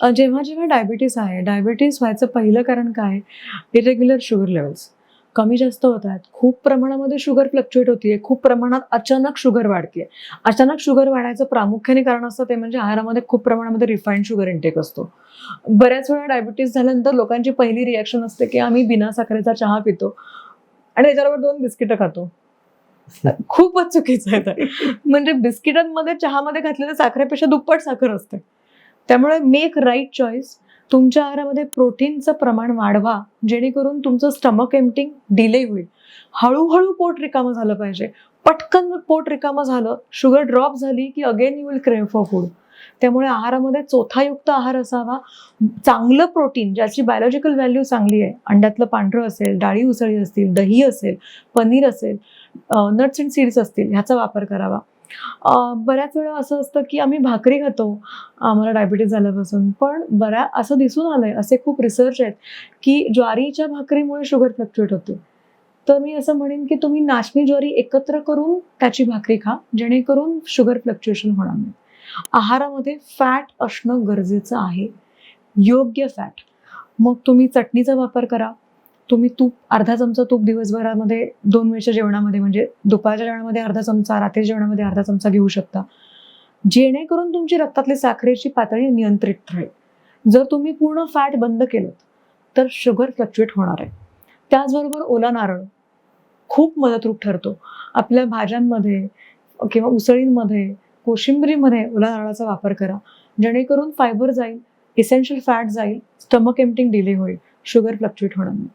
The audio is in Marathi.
जेव्हा जेव्हा डायबिटीस आहे डायबिटीस व्हायचं पहिलं कारण काय? इरेग्युलर शुगर लेवल्स कमी जास्त होत आहेत खूप प्रमाणामध्ये शुगर फ्लक्च्युएट होतीये. खूप प्रमाणात अचानक शुगर वाढतीये. अचानक शुगर वाढायचं प्रामुख्याने कारण असतं ते म्हणजे आहारामध्ये खूप प्रमाणामध्ये रिफाईंड शुगर इंटेक असतो. बऱ्याच वेळा डायबिटीस झाल्यानंतर लोकांची पहिली रिॲक्शन असते की आम्ही बिना साखरेचा चहा पितो आणि त्याच्याबरोबर दोन बिस्किटं खातो. खूपच चुकीचं आहे म्हणजे बिस्किटांमध्ये चहामध्ये घातलेल्या साखरेपेक्षा दुप्पट साखर असते. त्यामुळे मेक राईट चॉईस तुमच्या आहारामध्ये प्रोटीनचं प्रमाण वाढवा जेणेकरून तुमचं स्टमक एम्पटिंग डिले होईल. हळूहळू पोट रिकामं झालं पाहिजे. पटकन पोट रिकामं झालं शुगर ड्रॉप झाली की again you will crave for food त्यामुळे आहारामध्ये चोथायुक्त आहार असावा. चांगलं प्रोटीन ज्याची बायोलॉजिकल व्हॅल्यू चांगली आहे अंड्यातलं पांढरं असेल डाळी उसळी असतील दही असेल पनीर असेल नट्स अँड सीड्स असतील ह्याचा वापर करावा. बऱ्याच वेळा असं असतं की आम्ही भाकरी खातो आम्हाला डायबिटीज झाल्यापासून. पण बऱ्या असं दिसून आलंय असे खूप रिसर्च आहेत की ज्वारीच्या भाकरीमुळे शुगर फ्लक्च्युएट होते. तर मी असं म्हणेन की तुम्ही नाचणी ज्वारी एकत्र करून त्याची भाकरी खा जेणेकरून शुगर फ्लक्च्युएशन होणार नाही. आहारामध्ये फॅट असणं गरजेचं आहे. योग्य फॅट मग तुम्ही चटणीचा वापर करा. तुम्ही तूप अर्धा चमचा तूप दिवसभरामध्ये दोन वेळच्या जेवणामध्ये म्हणजे दुपारच्या जेवणामध्ये अर्धा चमचा रात्रीच्या जेवणामध्ये अर्धा चमचा घेऊ शकता. जेणेकरून तुमची रक्तातली साखरेची पातळी नियंत्रित राहील. जर तुम्ही पूर्ण फॅट बंद केलं तर शुगर फ्लक्च्युएट होणार आहे. त्याचबरोबर ओला नारळ खूप मदतरूप ठरतो. आपल्या भाज्यांमध्ये किंवा उसळींमध्ये कोशिंबरीमध्ये ओला नारळाचा वापर करा. जेणेकरून फायबर जाईल इसेन्शियल फॅट जाईल स्टमक एम्प्टिंग डिले होईल. शुगर फ्लक्च्युएट होणार नाही.